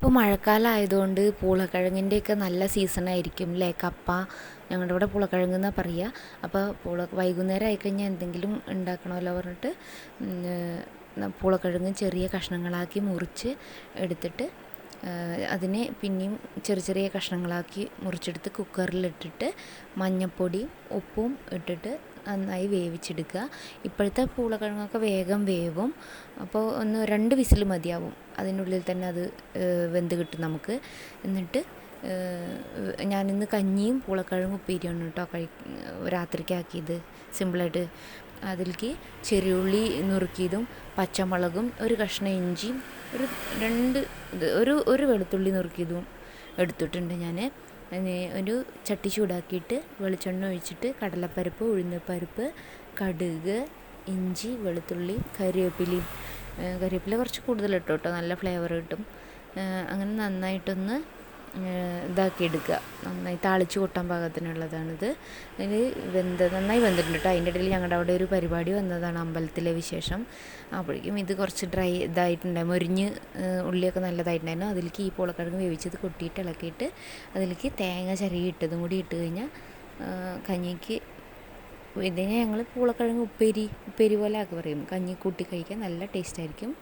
ഇപ്പോൾ മഴക്കാലമായതുകൊണ്ട് പൂളക്കിഴങ്ങിന്റെയൊക്കെ നല്ല സീസണായിരിക്കും അല്ലേ കപ്പ ഞങ്ങളുടെ ഇവിടെ പൂളക്കിഴങ്ങ് എന്നാണ് പറയുക അപ്പോൾ പൂള വൈകുന്നേരം ആയിക്കഴിഞ്ഞാൽ എന്തെങ്കിലും ഉണ്ടാക്കണമല്ലോ പറഞ്ഞിട്ട് പൂളക്കിഴങ്ങ് ചെറിയ കഷ്ണങ്ങളാക്കി മുറിച്ച് എടുത്തിട്ട് അതിനെ പിന്നെയും ചെറിയ ചെറിയ കഷ്ണങ്ങളാക്കി മുറിച്ചെടുത്ത് കുക്കറിലിട്ടിട്ട് മഞ്ഞൾപ്പൊടിയും ഉപ്പും ഇട്ടിട്ട് നന്നായി വേവിച്ചെടുക്കുക. ഇപ്പോഴത്തെ പൂളക്കിഴങ്ങൊക്കെ വേഗം വേവും. അപ്പോൾ ഒന്ന് രണ്ട് വിസിൽ മതിയാവും. അതിനുള്ളിൽ തന്നെ അത് വെന്ത് കിട്ടും നമുക്ക്. എന്നിട്ട് ഞാനിന്ന് കഞ്ഞിയും പൂളക്കിഴങ്ങ് ഉപ്പേരിയാണ് കേട്ടോ കഴി രാത്രിക്കാക്കിയത്. സിമ്പിളായിട്ട് അതിലേക്ക് ചെറിയുള്ളി നുറുക്കിയതും പച്ചമുളകും ഒരു കഷ്ണം ഇഞ്ചിയും ഒരു രണ്ട് ഒരു ഒരു വെളുത്തുള്ളി നുറുക്കിയതും എടുത്തിട്ടുണ്ട് ഞാൻ ഒരു ചട്ടി ചൂടാക്കിയിട്ട് വെളിച്ചെണ്ണ ഒഴിച്ചിട്ട് കടലപ്പരിപ്പ് ഉഴുന്നപ്പരിപ്പ് കടുക് ഇഞ്ചി വെളുത്തുള്ളി കറിവേപ്പിലയും കറിവേപ്പില കുറച്ച് കൂടുതൽ ഇട്ടു കേട്ടോ. നല്ല ഫ്ലേവർ കിട്ടും. അങ്ങനെ നന്നായിട്ടൊന്ന് ഇതാക്കി എടുക്കുക നന്നായി താളിച്ച് കൊട്ടാൻ പാകത്തിനുള്ളതാണിത്. അതിൽ വെന്ത് നന്നായി വെന്തിട്ടുണ്ട് കേട്ടോ അതിന്റെ ഇടയിൽ ഞങ്ങളുടെ അവിടെ ഒരു പരിപാടി വന്നതാണ് അമ്പലത്തിലെ വിശേഷം. അപ്പോഴേക്കും ഇത് കുറച്ച് ഡ്രൈ ഇതായിട്ടുണ്ടായി. മൊരിഞ്ഞ് ഉള്ളിയൊക്കെ നല്ലതായിട്ടുണ്ടായിരുന്നു. അതിലേക്ക് ഈ പോളക്കിഴങ്ങ് വേവിച്ചത് കൊട്ടിയിട്ട് ഇളക്കിയിട്ട് അതിലേക്ക് തേങ്ങ ചെറിയ ഇട്ടതും കൂടി ഇട്ട് കഴിഞ്ഞാൽ കഞ്ഞിക്ക് ഇതിനെ ഞങ്ങൾ പൂളക്കിഴങ്ങ് ഉപ്പേരി ഉപ്പേരി പോലെ ആക്കി പറയും. കഞ്ഞി കൂട്ടി കഴിക്കാൻ നല്ല ടേസ്റ്റ് ആയിരിക്കും.